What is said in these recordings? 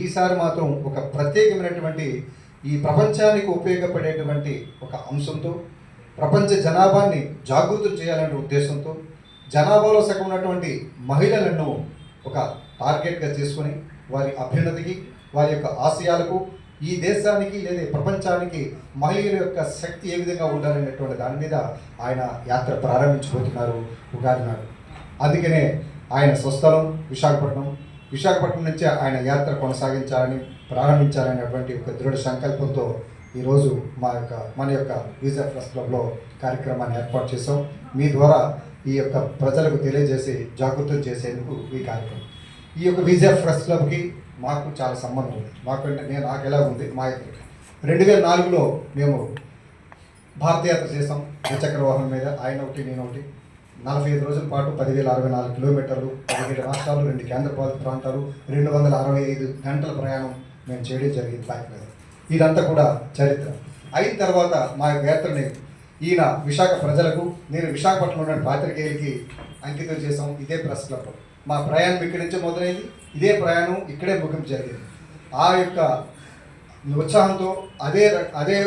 ఈసారి మాత్రం ఒక ప్రత్యేకమైనటువంటి ఈ ప్రపంచానికి ఉపయోగపడేటువంటి ఒక అంశంతో ప్రపంచ జనాభాని జాగృతం చేయాలనే ఉద్దేశంతో జనాభాలో సగం ఉన్నటువంటి మహిళలను ఒక టార్గెట్గా చేసుకొని వారి అభ్యున్నతికి వారి యొక్క ఆశయాలకు ఈ దేశానికి లేదా ప్రపంచానికి మహిళల యొక్క శక్తి ఏ విధంగా ఉండాలనేటువంటి దాని మీద ఆయన యాత్ర ప్రారంభించబోతున్నారు ఉగాది నాడు. అందుకనే ఆయన స్వస్థలం విశాఖపట్నం విశాఖపట్నం నుంచి ఆయన యాత్ర కొనసాగించాలని ప్రారంభించాలనేటువంటి ఒక దృఢ సంకల్పంతో ఈరోజు మా యొక్క మన యొక్క వీజా ప్లస్ క్లబ్లో కార్యక్రమాన్ని ఏర్పాటు చేసాం మీ ద్వారా ఈ యొక్క ప్రజలకు తెలియజేసి జాగృతం చేసేందుకు ఈ కార్యక్రమం. ఈ యొక్క వీజా ప్రెస్ క్లబ్కి మాకు చాలా సంబంధం ఉంది. మాకంటే నేను నాకు ఎలా ఉంది? మా యొక్క రెండు వేల నాలుగులో మేము భారతయాత్ర చేసాం ద్విచక్ర వాహనం మీద ఆయన ఒకటి నేను ఒకటి. నలభై ఐదు రోజుల పాటు పదివేల అరవై నాలుగు కిలోమీటర్లు పదిహేడు రాష్ట్రాలు రెండు కేంద్రపాలిత ప్రాంతాలు రెండు వందల అరవై ఐదు గంటల ప్రయాణం మేము చేయడం జరిగింది బైక్ మీద. ఇదంతా కూడా చరిత్ర. అయిన తర్వాత మా యొక్క యాత్రని ఈయన విశాఖ ప్రజలకు నేను విశాఖపట్నంలో ఉన్న పాత్రికేయులకి అంకితం చేసాం ఇదే ప్రెస్ క్లబ్. మా ప్రయాణం ఇక్కడి నుంచే మొదలైంది. ఇదే ప్రయాణం ఇక్కడే ముగింపు జరిగింది. ఆ యొక్క ఉత్సాహంతో అదే అదే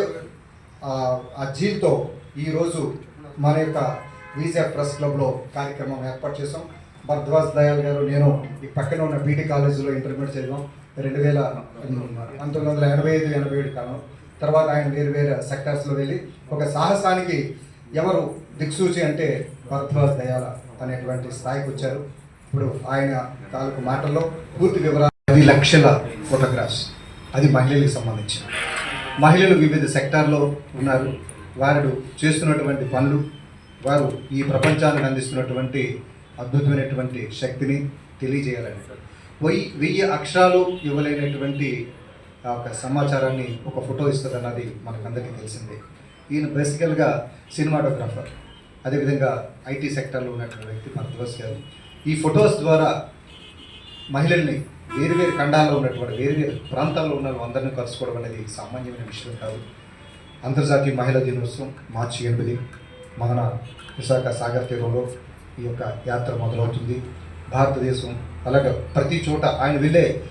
ఆ, ఆ జీల్తో ఈరోజు మన యొక్క వీజే ప్రెస్ క్లబ్లో కార్యక్రమం ఏర్పాటు చేసాం భరద్వాజ్ దయాల్ గారు నేను ఈ పక్కన ఉన్న బీటీ కాలేజీలో ఇంటర్మీడియట్ చదివాం. రెండు వేల పంతొమ్మిది వందల ఎనభై ఐదు ఎనభై ఏడు కాలం. తర్వాత ఆయన వేరు వేరు సెక్టార్స్లో వెళ్ళి ఒక సాహసానికి ఎవరు దిక్సూచి అంటే భరద్వాజ్ దయాల అనేటువంటి స్థాయికి వచ్చారు. ఇప్పుడు ఆయన తాలూకు మాటల్లో పూర్తి వివరాలు పది లక్షల ఫోటోగ్రాఫ్స్. అది మహిళలకు సంబంధించి మహిళలు వివిధ సెక్టార్లో ఉన్నారు. వారు చేస్తున్నటువంటి పనులు వారు ఈ ప్రపంచానికి అందిస్తున్నటువంటి అద్భుతమైనటువంటి శక్తిని తెలియజేయాలని. వెయ్యి వెయ్యి అక్షరాలు ఇవ్వలేనటువంటి ఆ ఒక సమాచారాన్ని ఒక ఫోటో ఇస్తుంది అన్నది మనకందరికీ తెలిసిందే. ఈయన బేసికల్గా సినిమాటోగ్రాఫర్. అదేవిధంగా ఐటీ సెక్టర్లో ఉన్నటువంటి వ్యక్తి భరద్వాజ్ గారు. ఈ ఫొటోస్ ద్వారా మహిళల్ని వేరు వేరు ఖండాల్లో ఉన్నటువంటి వేరు వేరు ప్రాంతాల్లో ఉన్న అందరినీ కలుసుకోవడం అనేది సామాన్యమైన విషయం కాదు. అంతర్జాతీయ మహిళా దినోత్సవం మార్చి ఎనిమిది. మన విశాఖ సాగర్ తీరంలో ఈ యొక్క యాత్ర మొదలవుతుంది. భారతదేశం అలాగే ప్రతి చోట ఆయన వెళ్ళే